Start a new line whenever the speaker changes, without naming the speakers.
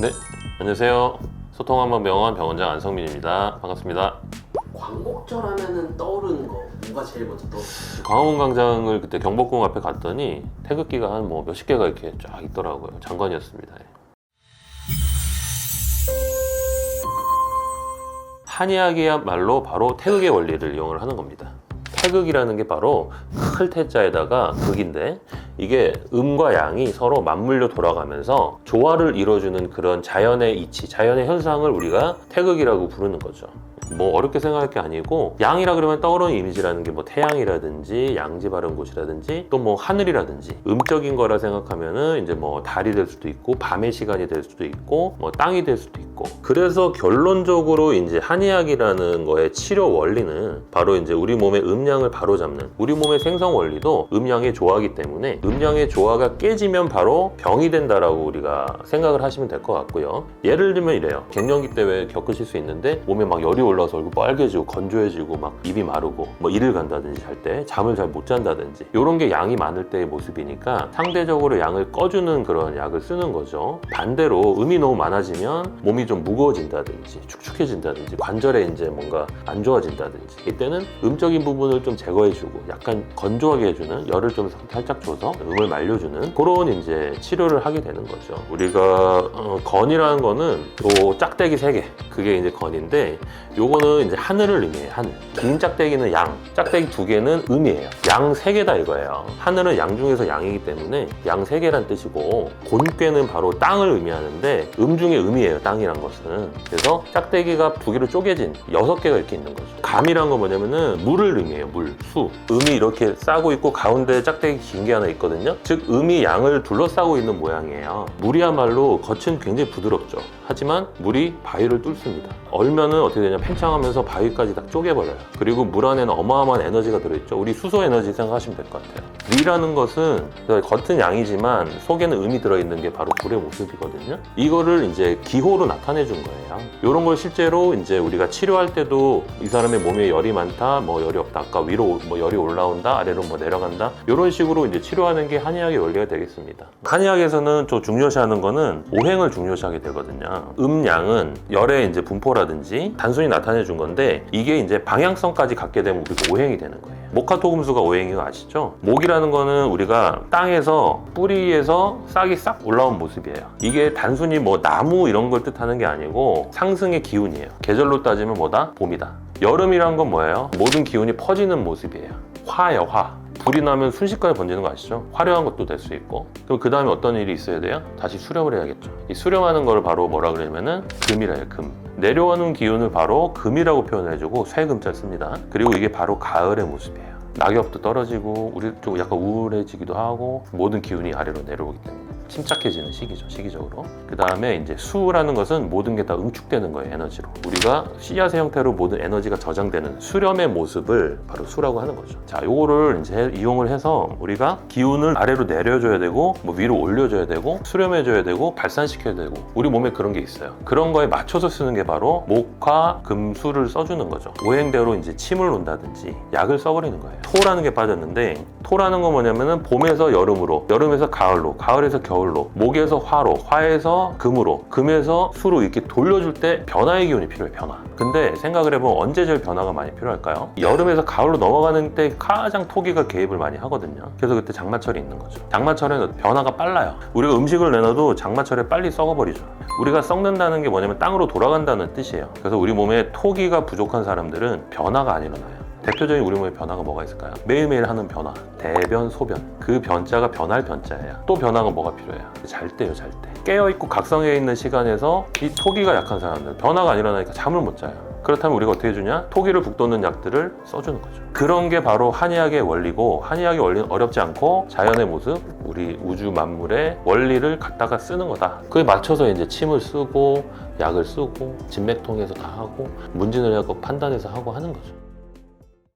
네, 안녕하세요. 소통 한번 병원 병원장 안성민입니다. 반갑습니다.
광복절 하면은 떠오르는 거 뭐가 제일 먼저 떠오르요
광화문 광장을 그때 경복궁 앞에 갔더니 태극기가 한 뭐 몇십 개가 이렇게 쫙 있더라고요. 장관이었습니다. 예. 한의학이야말로 바로 태극의 원리를 이용을 하는 겁니다. 태극이라는 게 바로 클 태자에다가 극인데 이게 음과 양이 서로 맞물려 돌아가면서 조화를 이루어주는 그런 자연의 이치, 자연의 현상을 우리가 태극이라고 부르는 거죠. 뭐 어렵게 생각할 게 아니고 양이라 그러면 떠오르는 이미지라는 게 뭐 태양이라든지 양지 바른 곳이라든지 또 뭐 하늘이라든지 음적인 거라 생각하면은 이제 뭐 달이 될 수도 있고 밤의 시간이 될 수도 있고 뭐 땅이 될 수도 있고 그래서 결론적으로 이제 한의학이라는 거의 치료 원리는 바로 이제 우리 몸의 음양을 바로잡는 우리 몸의 생성 원리도 음양의 조화기 때문에 음양의 조화가 깨지면 바로 병이 된다라고 우리가 생각을 하시면 될 것 같고요. 예를 들면 이래요. 갱년기 때 왜 겪으실 수 있는데 몸에 막 열이 올라서 얼굴 빨개지고 건조해지고 막 입이 마르고 뭐 일을 간다든지 잘때 잠을 잘 못 잔다든지 이런 게 양이 많을 때의 모습이니까 상대적으로 양을 꺼주는 그런 약을 쓰는 거죠. 반대로 음이 너무 많아지면 몸이 좀 무거워진다든지 축축해진다든지 관절에 이제 뭔가 안 좋아진다든지 이때는 음적인 부분을 좀 제거해주고 약간 건조하게 해주는 열을 좀 살짝 줘서 음을 말려주는 그런 이제 치료를 하게 되는 거죠. 우리가 어, 건이라는 거는 요 짝대기 세 개 그게 이제 건인데 요거는 이제 하늘을 의미해요. 하늘. 긴 짝대기는 양, 짝대기 두 개는 음이에요. 양 세 개다 이거예요. 하늘은 양 중에서 양이기 때문에 양 세 개란 뜻이고 곤괴는 바로 땅을 의미하는데 음 중에 음이에요. 땅이란 것은. 그래서 짝대기가 두 개로 쪼개진 여섯 개가 이렇게 있는 거죠. 감이란 건 뭐냐면은 물을 의미해요. 물, 수. 음이 이렇게 싸고 있고 가운데 짝대기 긴 게 하나 있거든요. 즉 음이 양을 둘러싸고 있는 모양이에요. 물이야말로 겉은 굉장히 부드럽죠. 하지만 물이 바위를 뚫습니다. 얼면은 어떻게 되냐 팽창하면서 바위까지 딱 쪼개버려요. 그리고 물 안에는 어마어마한 에너지가 들어있죠. 우리 수소 에너지 생각하시면 될 것 같아요. 리라는 것은 겉은 양이지만 속에는 음이 들어있는 게 바로 불의 모습이거든요. 이거를 이제 기호로 나타내 준 거예요. 이런 걸 실제로 이제 우리가 치료할 때도 이 사람의 몸에 열이 많다, 뭐 열이 없다, 아까 위로 뭐 열이 올라온다, 아래로 뭐 내려간다 이런 식으로 이제 치료하는 게 한의학의 원리가 되겠습니다. 한의학에서는 좀 중요시하는 거는 오행을 중요시하게 되거든요. 음양은 열의 이제 분포라든지 단순히 나타내 준 건데 이게 이제 방향성까지 갖게 되면 우리가 오행이 되는 거예요. 목화토금수가 오행인 거 아시죠? 목이라는 거는 우리가 땅에서 뿌리에서 싹이 싹 올라온 모습이에요. 이게 단순히 뭐 나무 이런 걸 뜻하는 게 아니고 상승의 기운이에요. 계절로 따지면 뭐다? 봄이다. 여름이란 건 뭐예요? 모든 기운이 퍼지는 모습이에요. 화예요, 화. 불이 나면 순식간에 번지는 거 아시죠? 화려한 것도 될 수 있고. 그럼 그 다음에 어떤 일이 있어야 돼요? 다시 수렴을 해야겠죠. 이 수렴하는 걸 바로 뭐라 그러냐면은 금이라 해요 금. 내려오는 기운을 바로 금이라고 표현해주고 쇠금자 씁니다. 그리고 이게 바로 가을의 모습이에요. 낙엽도 떨어지고 우리 좀 약간 우울해지기도 하고 모든 기운이 아래로 내려오기 때문에 침착해지는 시기죠 시기적으로. 그 다음에 이제 수라는 것은 모든 게 다 응축되는 거예요 에너지로. 우리가 씨앗의 형태로 모든 에너지가 저장되는 수렴의 모습을 바로 수라고 하는 거죠. 자 요거를 이제 이용을 해서 우리가 기운을 아래로 내려줘야 되고 뭐 위로 올려줘야 되고 수렴해줘야 되고 발산시켜야 되고 우리 몸에 그런 게 있어요. 그런 거에 맞춰서 쓰는 게 바로 목화 금수를 써주는 거죠. 오행대로 이제 침을 놓는다든지 약을 써버리는 거예요. 토라는 게 빠졌는데 토라는 건 뭐냐면은 봄에서 여름으로 여름에서 가을로 가을에서 겨울로 목에서 화로 화에서 금으로 금에서 수로 이렇게 돌려줄 때 변화의 기운이 필요해 변화. 근데 생각을 해보면 언제 제일 변화가 많이 필요할까요? 여름에서 가을로 넘어가는 때 가장 토기가 개입을 많이 하거든요. 그래서 그때 장마철이 있는 거죠. 장마철에는 변화가 빨라요. 우리가 음식을 내놔도 장마철에 빨리 썩어버리죠. 우리가 썩는다는 게 뭐냐면 땅으로 돌아간다는 뜻이에요. 그래서 우리 몸에 토기가 부족한 사람들은 변화가 안 일어나요 대표적인 우리 몸의 변화가 뭐가 있을까요? 매일매일 하는 변화. 대변, 소변. 그 변자가 변할 변자예요. 또 변화가 뭐가 필요해요? 잘 때요, 잘 때. 깨어있고 각성해 있는 시간에서 이 토기가 약한 사람들, 변화가 안 일어나니까 잠을 못 자요. 그렇다면 우리가 어떻게 해주냐? 토기를 북돋는 약들을 써주는 거죠. 그런 게 바로 한의학의 원리고, 한의학의 원리는 어렵지 않고 자연의 모습, 우리 우주 만물의 원리를 갖다가 쓰는 거다. 그에 맞춰서 이제 침을 쓰고, 약을 쓰고, 진맥통해서 다 하고, 문진을 하고 판단해서 하고 하는 거죠.